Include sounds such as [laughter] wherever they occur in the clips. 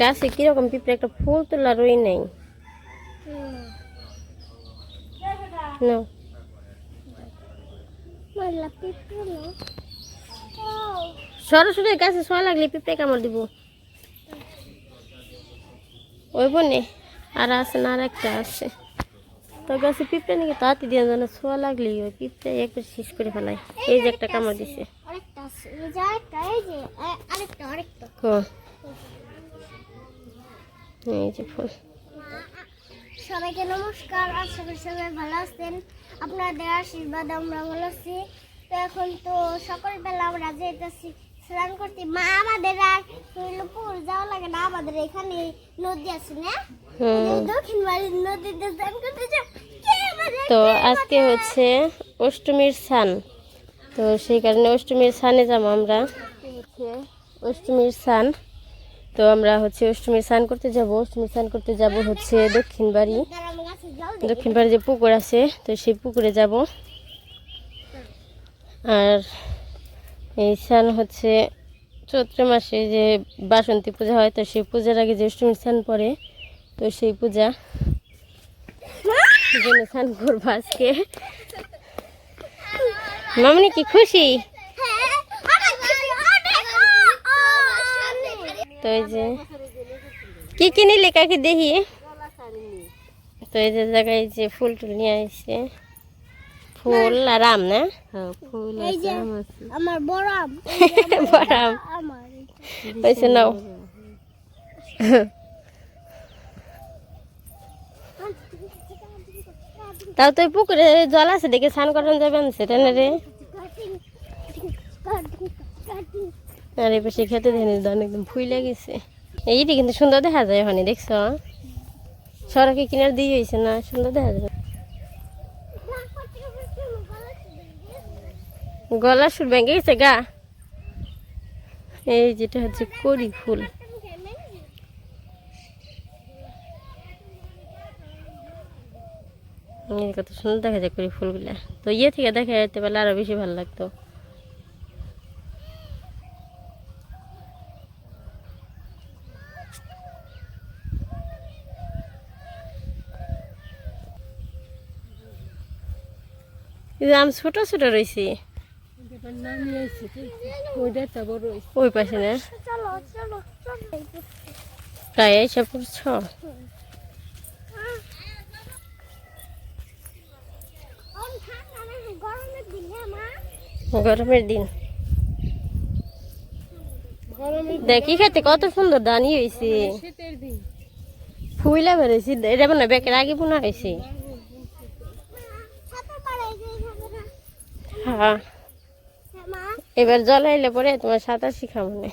গাছে কীরকম পিঁপড়ে একটা ফুল তোলারই নেই। না। মারলা সরাসরি গাছে সোয়া লাগলে পিঁপড়ে কামড় দিব। ওই বনে আর আছে না আর একটা আছে। তো গাছে পিঁপড়ে নাকি তাড়াতাড়ি দিয়ে জানো সোয়া লাগলি ওই পিঁপড়ে একবার শেষ করে ফেলায় এই যে একটা কামড় দিছে। আরেকটা আছে এই যে আরেকটা আরেকটা আরেকটা। কো? এই যে ফুল। সবাইকে নমস্কার আশা করি সবাই ভালো আছেন। আপনাদের আশীর্বাদ আমরা ভালো আছি। তো এখন তো সকালবেলা আমরা যেতেছি স্নান করতে মা আমাদের আর পুর যাওয়া লাগে না আমাদের এখানে নদী আছে না? দক্ষিণ বাড়ির নদীতে স্নান করতে যাও। তো আজকে হচ্ছে অষ্টমীর স্নান। তো সেই কারণে অষ্টমীর স্নানে যাব আমরা। হচ্ছে অষ্টমীর স্নান। তো আমরা হচ্ছে অষ্টমীর স্নান করতে যাব। অষ্টমীর স্নান করতে যাব হচ্ছে দক্ষিণ বাড়ি। দক্ষিণ বাড়ি যে পুকুর আছে, তো সেই পুকুরে যাব। আর এই স্নান হচ্ছে চৈত্র মাসে যে বাসন্তী পূজা হয়, তো সেই পূজার আগে যে অষ্টমীর স্নান পড়ে, তো সেই পূজা স্নান করব আজকে। মামনি কি খুশি? তো এই যে কি কিনিলে কাকে দেখি? তো এই যে জায়গায় যে ফুল টুল নিয়ে আসছে। ফুল আর আম না? ফুল এই যে আমার বড় আম। [laughs] বড় আম। আমার হয়েছে নাও। তাও তো পুকুরে জল আছে দেখে স্নান করানো যাবে না সেটা না রে? আর এই পাশে খেতে ধান একদম ফুইলে গেছে। এইটি কিন্তু সুন্দর দেখা যায় ওখানে, দেখছ? সড়কে কিনার দিয়ে হয়েছে না, সুন্দর দেখা যায়। গলা সুর ভেঙে গেছে গা। এই যেটা হচ্ছে কড়ি ফুল। কত সুন্দর দেখা যায় কড়ি ফুলগুলা। তো ইয়ে থেকে দেখা যেতে পারলে আরও বেশি ভালো লাগতো। আম ছোট ছোট রয়েছে। ওই পাশে না? চলো চলো চলো। প্রায় এসে পড়ছ? গরমের দিনে। মা গরমের দিন দেখি খেতে? কত সুন্দর দানি হয়েছে ফুইলা বেরোয়েছি এটা মানে বেকের আগে বোনা হয়েছে সাঁতার পাড়ে যে এইভাবে না হ্যাঁ। এবার জল আইলে পরে তোমার সাঁতার শিখা মনে।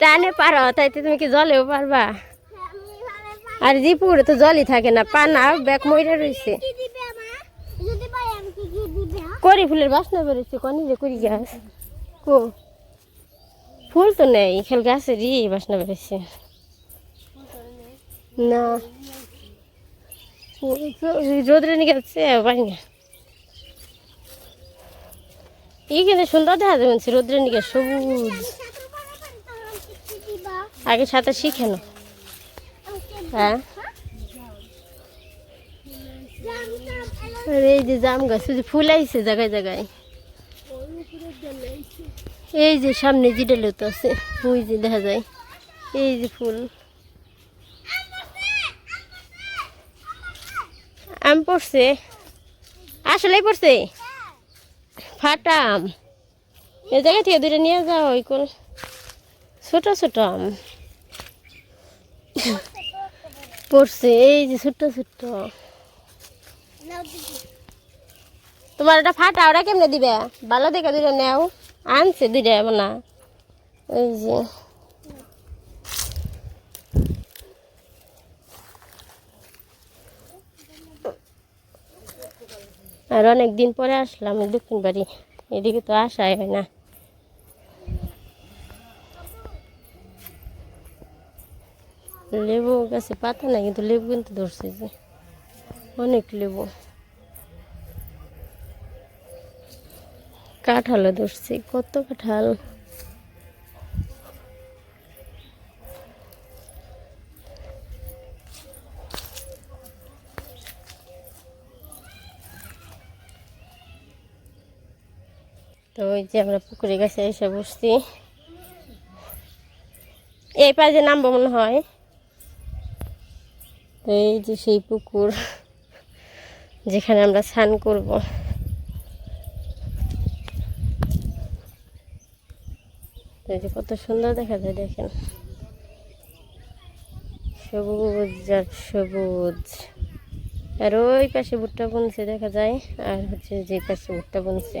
টানে পারো তাই তো তুমি কি জলেও পারবা? হ্যাঁ, আর জিপুরে তো জলই থাকে না পানা ব্যাগ মইরা রয়েছে? করি ফুলের বাসনা বেরোচ্ছে কনি যে করি গাছ কো? ফুল তো নেই খেল গাছেরই বাসনা বেরোচ্ছে। না। রোদ্রে নিয়ে গেছে পারি না এই কিন্তু সুন্দর দেখা যাচ্ছে রোদ্রে নিয়ে সবুজ। আগে সাঁতার শিখে না হ্যাঁ? এই যে জাম গাছ ফুল আইছে জায়গায় জায়গায়। এই যে সামনে জিডে লত আছে, ওই যে দেখা যায়। এই যে ফুল। আম পড়ছে। আসলেই পড়ছে? ফাটা আম এই জায়গা থেকে দুটো নিয়ে যাও, ওই কোন ছোট ছোট আম। পড়ছে, এই যে ছোট ছোট। তোমার ওটা ফাটা ওটা কেমনে দিবে? ভালো দেখে দুটো নেও। আনছে দুইটা না। ওই যে। আর অনেক দিন পরে আসলাম দক্ষিণ বাড়ি। এদিকে তো আসাই হয় না। লেবু গাছে পাতা নাই, কিন্তু লেবু কিন্তু ধরছে যে। অনেক লেবু। কাঁঠালও ধরছে, কত কাঁঠাল। যে আমরা পুকুরে গেছে এসে বসছি। এই পাশে নামবো মনে হয়। এই যে সেই পুকুর যেখানে আমরা স্নান করব। এই যে কত সুন্দর দেখা যায় দেখেন। সবুজ আর সবুজ। আর ওই পাশে ভুট্টা বুনছে দেখা যায়। আর হচ্ছে যে পাশে ভুট্টা বুনছে।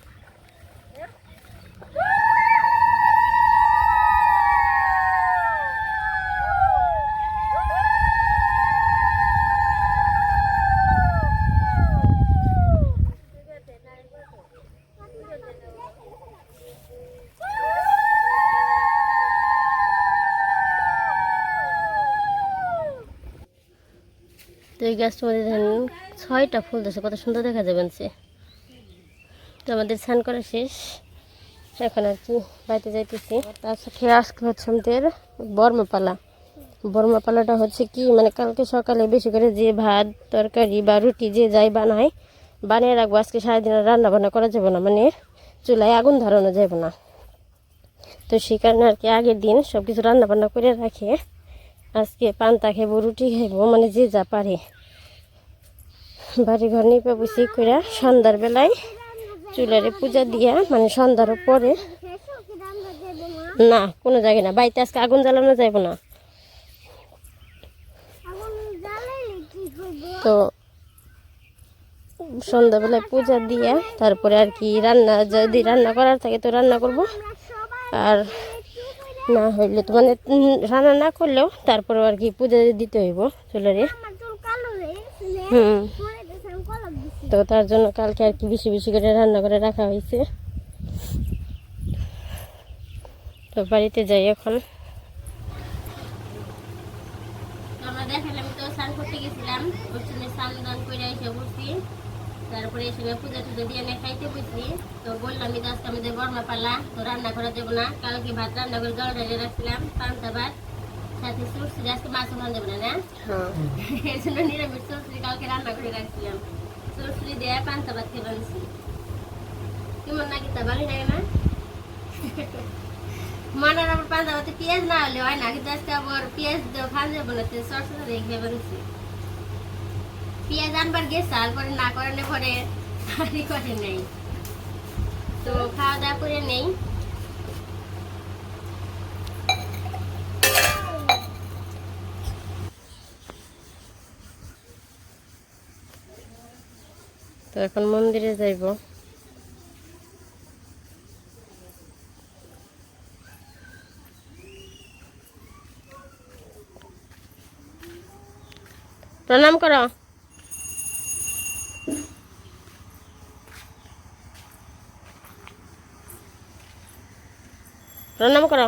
এই গাছটার মধ্যে দেখেন, ছয়টা ফুল দিয়েছে, কত সুন্দর দেখা যাবেন সে তো আমাদের স্নান করা শেষ। এখন আর কি বাড়িতে যাইতেছি। তার সাথে আজকে হচ্ছে আমাদের বর্মপালা। বর্মপালাটা হচ্ছে কি মানে কালকে সকালে বেশি করে যে ভাত, তরকারি বা রুটি যে যাই বানায়, বানিয়ে রাখব। আজকে সারাদিন রান্না বান্না করা যাবে না মানে চুলায় আগুন ধরানো যাবে না। তো সেই কারণে আর কি আগের দিন সব কিছু রান্না বান্না করে রাখে। আজকে পান্তা খেবো রুটি খেবো মানে যে যা পারে। বাড়ি ঘর নিপে বসে করে সন্ধ্যার বেলায় চুলারে পূজা দিয়া মানে সন্ধ্যার পরে না কোনো জায়গায় না। বাড়িতে আজকে আগুন জ্বালানো যাইব না। তো সন্ধ্যাবেলায় পূজা দিয়ে তারপরে আর কি রান্না যদি রান্না করার থাকে তো রান্না করব। আর না হইলে তো মানে রান্না না করলেও তারপরে আর কি পূজা দিতে হইব চুলারে। হুম। তো তার জন্য কালকে আর কি বেশি বেশি করে রান্না করে রাখা হয়েছে। তো বাড়িতে যাই এখন। আমরা দেখালাম তো স্নান করতে গেছিলাম ওর জন্য স্নান দান করে এসে বসছি তারপরে এসে পূজা টুজা দিয়ে খাইতে বসছি তো বললাম যে আজকে আমাদের বর্মা তো রান্না করা যাব না। কালকে ভাত রান্না করে জল ঢেলে রাখছিলাম পান্তা ভাত সাথে সরষে। আজকে মাছ ওখানে না না? [laughs] এর জন্য নিরামিষ সরষে কালকে রান্না করে রাখছিলাম। সরষে দিয়ে পান্তা ভাত খেয়ে বানছি কেমন নাকি তা ভালো লাগে না মনের পেঁয়াজ না হলে হয় না কিন্তু আজকে আবার পেঁয়াজ দিয়ে যাব না সরষে দিয়ে খেয়ে বানছি পেঁয়াজ আনবার গেছে আর পরে না করালে পরে আরই করে নেই তো খাওয়া দাওয়া করে নেই তো এখন মন্দিরে যাইব। প্রণাম করো। প্রণাম করো।